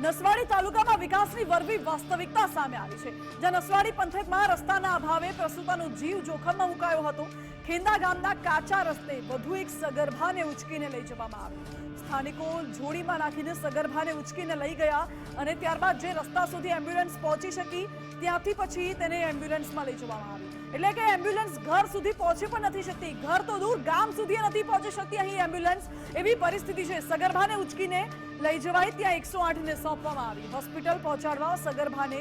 નસવાડી તાલુકામાં વિકાસની વરવી વાસ્તવિકતા સામે આવી છે. જ્યાં નસવાડી પંથકમાં રસ્તાના અભાવે પ્રસૂતાનો જીવ જોખમમાં મુકાયો હતો. ખેંદા ગામના કાચા રસ્તે વધુ એક સગર્ભાને ઉચકીને લઈ જવામાં આવી સ્થાનિકો જોડીમાં નાખીને સગર્ભાને ઉચકીને લઈ ગયા અને ત્યારબાદ જે રસ્તા સુધી એમ્બ્યુલન્સ પહોંચી શકી, ત્યાંથી પછી તેને એમ્બ્યુલન્સમાં લઈ જવામાં આવી. એટલે કે એમ્બ્યુલન્સ ઘર સુધી પહોંચી પણ નથી શકતી ઘર તો દૂર ગામ સુધી નથી પહોંચી શકતી અહીં એમ્બ્યુલન્સ એવી પરિસ્થિતિ છે, સગર્ભાને ઉચકીને લઈ જવાય, ત્યાં એકસો આઠને સોંપવામાં આવી. હોસ્પિટલ પહોંચાડવા સગર્ભાને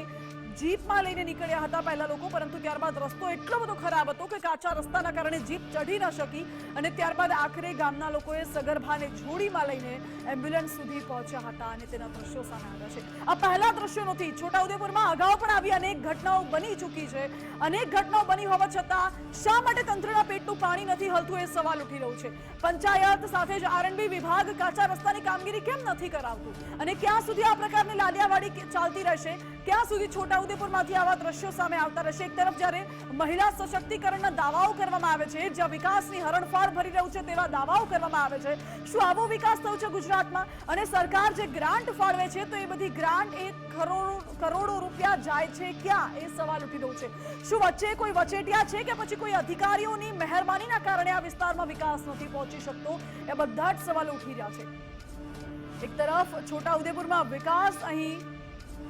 જીપમાં લઈને નીકળ્યા હતા પહેલા લોકો, પરંતુ ત્યારબાદ રસ્તો એટલો બધો ખરાબ હતો કે કાચા રસ્તાના કારણે જીપ ચઢી ન શકી અને ત્યારબાદ આખરે ગામના લોકોએ સગર્ભાને જોડીમાં લઈને એમ્બ્યુલન્સ સુધી પહોંચ્યા હતા અને તેના દ્રશ્યો સામે આવ્યા છે. આ પહેલા દ્રશ્યો નથી. છોટાઉદેપુરમાં અગાઉ પણ આવી અનેક ઘટનાઓ બની ચૂકી છે. અનેક ઘટનાઓ બની હોવા છતાં શા માટે તંત્રના પેટનું પાણી નથી હલતું એ સવાલ ઉઠી રહ્યો છે. પંચાયત સાથે જ આરએનબી વિભાગ કાચા રસ્તાની કામગીરી કેમ નથી કરાવતું? અને ક્યાં સુધી આ પ્રકારની લાલિયાવાડી ચાલતી રહેશે? ક્યાં સુધી છોટાઉદેપુરમાંથી આવા દ્રશ્યો સામે આવતા રહેશે. એક તરફ જ્યારે મહિલા સશક્તિકરણના દાવાઓ કરવામાં આવે છે, જ્યાં વિકાસની હરણફાળ ભરી રહ્યું છે તેવા દાવાઓ કરવામાં આવે છે. શું આવો વિકાસ થયો છે ગુજરાતમાં? અને સરકાર જે ગ્રાન્ટ ફાળવે છે, તો એ બધી ગ્રાન્ટ એ કરોડો રૂપિયા જાય છે ક્યાં? એ સવાલ ઉઠી રહ્યો છે. શું વચ્ચે કોઈ વચેટિયા છે કે પછી કોઈ અધિકારીઓની મહેરબાનીના કારણે આ વિસ્તારમાં વિકાસ નથી પહોંચી શકતો? એ બધા જ સવાલો ઉઠી રહ્યા છે. એક તરફ છોટાઉદેપુરમાં વિકાસ અહીં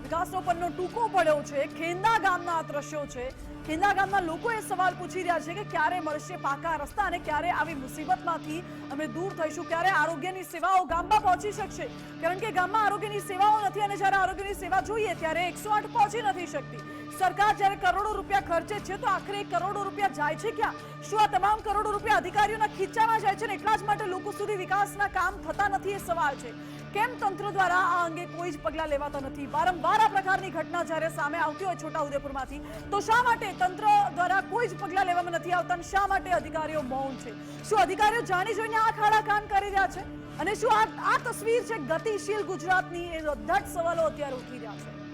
વિકાસનો પરનો ટૂંકો પડ્યો છે. ખેંદા ગામના આ દ્રશ્યો છે. ખેંદા ગામના લોકો એ સવાલ પૂછી રહ્યા છે કે ક્યારે મળશે પાકા રસ્તા અને ક્યારે આવી મુસીબતમાંથી અમે દૂર થઈશું? ક્યારે આરોગ્યની સેવાઓ ગામમાં પહોંચી શકશે? કારણ કે ગામમાં આરોગ્યની સેવાઓ નથી અને જ્યારે આરોગ્યની સેવા જોઈએ ત્યારે એકસો આઠ પહોંચી નથી શકતી. સરકાર જ્યારે કરોડો રૂપિયા ખર્ચે છે તો આખરે કરોડો રૂપિયા જાય છે ક્યાં? શું આ તમામ કરોડો રૂપિયા અધિકારીઓના ખીચામાં જાય છે ને? એટલા જ માટે લોકો સુધી વિકાસના કામ થતા નથી એ સવાલ છે. કેમ તંત્ર દ્વારા આ અંગે કોઈ જ પગલાં લેવાતા નથી? વારંવાર આ પ્રકારની ઘટના જ્યારે સામે આવતી હોય છોટાઉદેપુરમાંથી, તો શા માટે તંત્ર દ્વારા કોઈ જ પગલાં લેવામાં નથી આવતા શા માટે અધિકારીઓ મૌન છે? શું અધિકારીઓ જાણી જોઈને આ ખાડા કામ કરી રહ્યા છે? અને શું આ આ તસવીર છે ગતિશીલ ગુજરાતની? એ બધા સવાલો અત્યારે ઉઠી રહ્યા છે.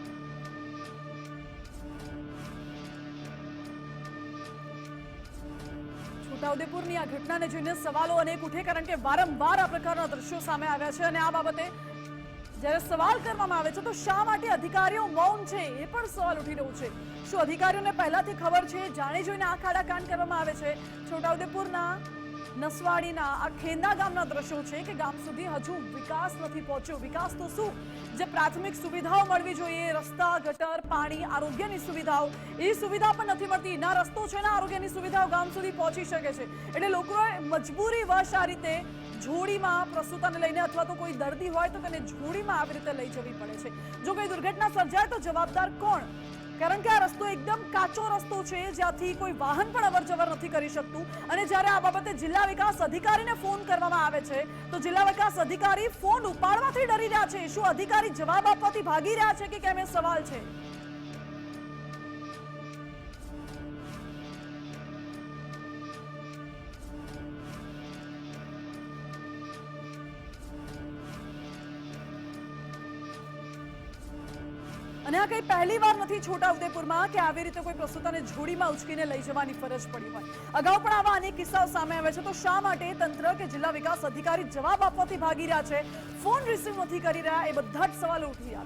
છોટાઉદેપુરની આ ઘટનાને જોઈને સવાલો અનેક ઉઠે કારણ કે વારંવાર આ પ્રકારના દ્રશ્યો સામે આવ્યા છે અને આ બાબતે જ્યારે સવાલ કરવામાં આવે છે તો શા માટે અધિકારીઓ મૌન છે? એ પણ સવાલ ઉઠી રહ્યો છે. શું અધિકારીઓને પહેલાથી ખબર છે? જાણી જોઈને આ ખાડા કાંડ કરવામાં આવે છે. છોટાઉદેપુરના નસવાડીના આ ખેંદા ગામના દ્રશ્યો છે કે ગામ સુધી હજુ વિકાસ નથી પહોંચ્યો. વિકાસ તો શું? જે પ્રાથમિક સુવિધાઓ મળવી જોઈએ રસ્તા, ગટર, પાણી, આરોગ્યની સુવિધાઓ, એ સુવિધા પણ નથી મળતી. ના રસ્તો છે, ના આરોગ્યની સુવિધાઓ ગામ સુધી પહોંચી શકે છે. એટલે લોકોએ મજબૂરી વશ આ રીતે જોડીમાં પ્રસૂતાને લઈને અથવા તો કોઈ દર્દી હોય તો તેને જોડીમાં આવી રીતે લઈ જવી પડે છે. જો કોઈ દુર્ઘટના સર્જાય તો જવાબદાર કોણ? કારણ કે આ રસ્તો એકદમ કાચો રસ્તો છે, જ્યાંથી કોઈ વાહન પણ અવરજવર નથી કરી શકતું. અને જ્યારે આ બાબતે જિલ્લા વિકાસ અધિકારીને ફોન કરવામાં આવે છે, તો જિલ્લા વિકાસ અધિકારી ફોન ઉપાડવાથી ડરી રહ્યા છે. શું અધિકારી જવાબ આપવાથી ભાગી રહ્યા છે કે કેમ એ સવાલ છે? અને આ કઈ પહેલી વાર નથી છોટાઉદેપુરમાં કે આવી રીતે કોઈ પ્રસ્તુતાને જોડીમાં ઉચકીને લઈ જવાની ફરજ પડી હોય. અગાઉ પણ આવા અનેક કિસ્સાઓ સામે આવે છે, તો શા માટે તંત્ર કે જિલ્લા વિકાસ અધિકારી જવાબ આપવાથી ભાગી રહ્યા છે, ફોન રિસીવ નથી કરી રહ્યા, એ બધા જ સવાલો ઉઠી રહ્યા છે.